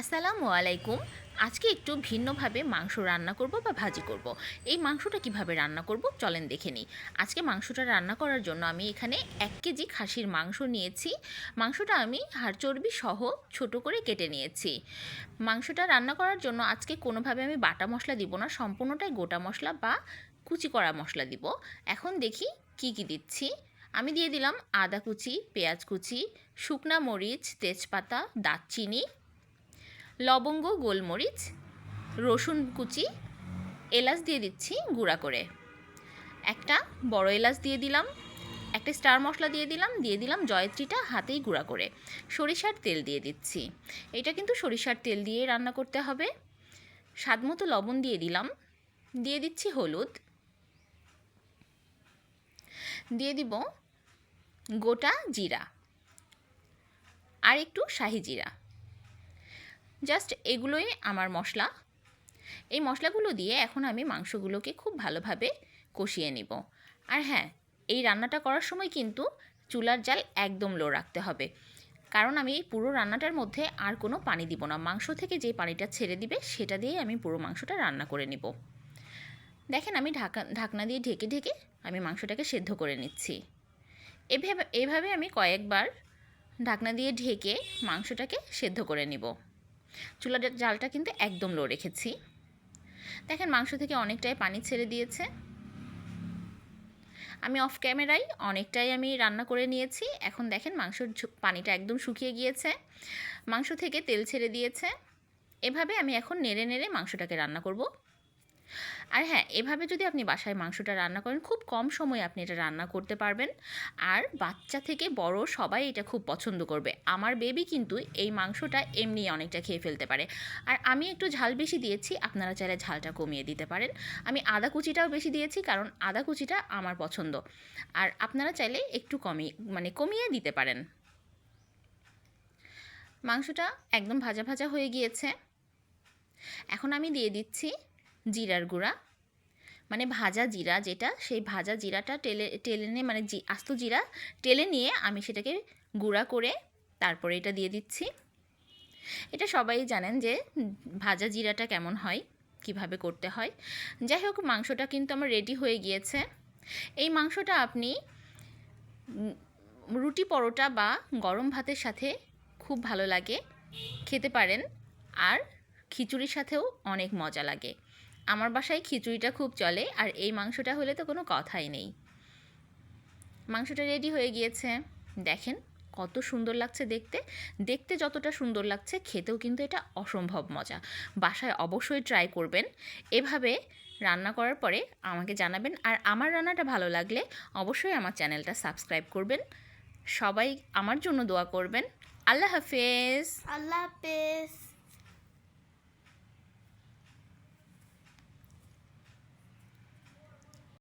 আসসালামু আলাইকুম। আজকে একটু ভিন্নভাবে মাংস রান্না করব বা ভাজি করব। এই মাংসটা কীভাবে রান্না করব চলেন দেখে নিই। আজকে মাংসটা রান্না করার জন্য আমি এখানে এক কেজি খাসির মাংস নিয়েছি। মাংসটা আমি হাড় চর্বি সহ ছোট করে কেটে নিয়েছি। মাংসটা রান্না করার জন্য আজকে কোনোভাবে আমি বাটা মশলা দিব না, সম্পূর্ণটাই গোটা মশলা বা কুচি করা মশলা দিব। এখন দেখি কি কি দিচ্ছি। আমি দিয়ে দিলাম আদা কুচি, পেঁয়াজ কুচি, শুকনা মরিচ, তেজপাতা, দারচিনি লবঙ্গ, গোলমরিচ, রসুন কুচি, এলাচ দিয়ে দিচ্ছি গুঁড়া করে। একটা বড় এলাচ দিয়ে দিলাম, একটা স্টার মশলা দিয়ে দিলাম দিয়ে দিলাম জয়ত্রীটা হাতেই গুঁড়া করে। সরিষার তেল দিয়ে দিচ্ছি। এটা কিন্তু সরিষার তেল দিয়ে রান্না করতে হবে। স্বাদ মতো লবণ দিয়ে দিলাম। দিয়ে দিচ্ছি হলুদ। দিয়ে দিব গোটা জিরা। আর একটু শাহি জিরা। জাস্ট এগুলোই আমার মশলা। এই মশলাগুলো দিয়ে এখন আমি মাংসগুলোকে খুব ভালোভাবে কষিয়ে নিব। আর হ্যাঁ এই রান্নাটা করার সময় কিন্তু চুলার জাল একদম লো রাখতে হবে। কারণ আমি পুরো রান্নাটার মধ্যে আর কোনো পানি দিব না। মাংস থেকে যে পানিটা ছেড়ে দিবে, সেটা দিয়ে আমি পুরো মাংসটা রান্না করে নিব। দেখেন আমি ঢাকা, ঢাকনা দিয়ে ঢেকে ঢেকে আমি মাংসটাকে সেদ্ধ করে নিচ্ছি। এভাবে এভাবে আমি কয়েকবার ঢাকনা দিয়ে ঢেকে মাংসটাকে সেদ্ধ করে নিব। চুলার জালটা কিন্তু একদম লো রেখেছি। দেখেন মাংস থেকে অনেকটাই পানি ছেড়ে দিয়েছে। আমি অফ ক্যামেরাই অনেকটাই আমি রান্না করে নিয়েছি। এখন দেখেন মাংসর পানিটা একদম শুকিয়ে গিয়েছে। মাংস থেকে তেল ছেড়ে দিয়েছে। এভাবে আমি এখন নেড়ে নেড়ে মাংসটাকে রান্না করব। আর হ্যাঁ এভাবে যদি আপনি বাসায় মাংসটা রান্না করেন, খুব কম সময়ে আপনি এটা রান্না করতে পারবেন। আর বাচ্চা থেকে বড় সবাই এটা খুব পছন্দ করবে। আমার বেবি কিন্তু এই মাংসটা এমনি অনেকটা খেয়ে ফেলতে পারে। আর আমি একটু ঝাল বেশি দিয়েছি, আপনারা চাইলে ঝালটা কমিয়ে দিতে পারেন। আমি আদা কুচিটাও বেশি দিয়েছি, কারণ আদা কুচিটা আমার পছন্দ। আর আপনারা চাইলে একটু কমিয়ে মানে কমিয়ে দিতে পারেন। মাংসটা একদম ভাজা ভাজা হয়ে গিয়েছে। এখন আমি দিয়ে দিচ্ছি জিরার গুঁড়া। মানে ভাজা জিরা যেটা, সেই ভাজা জিরাটা টেলে টেলে নিয়ে মানে জি, আস্ত জিরা টেলে নিয়ে আমি সেটাকে গুঁড়া করে তারপরে এটা দিয়ে দিচ্ছি। এটা সবাই জানেন যে ভাজা জিরাটা কেমন হয়, কীভাবে করতে হয়। যাই হোক, মাংসটা কিন্তু আমার রেডি হয়ে গিয়েছে। এই মাংসটা আপনি রুটি পরোটা বা গরম ভাতের সাথে খুব ভালো লাগে, খেতে পারেন। আর খিচুড়ির সাথেও অনেক মজা লাগে। আমার বাসায় খিচুড়িটা খুব চলে আর এই মাংসটা হলে তো কোনো কথাই নেই। মাংসটা রেডি হয়ে গিয়েছে। দেখেন কত সুন্দর লাগছে দেখতে। দেখতে যতটা সুন্দর লাগছে, খেতেও কিন্তু এটা অসম্ভব মজা। বাসায় অবশ্যই ট্রাই করবেন। এভাবে রান্না করার পরে আমাকে জানাবেন। আর আমার রান্নাটা ভালো লাগলে অবশ্যই আমার চ্যানেলটা সাবস্ক্রাইব করবেন। সবাই আমার জন্য দোয়া করবেন। আল্লাহ হাফেজ। আল্লাহ হাফেজ।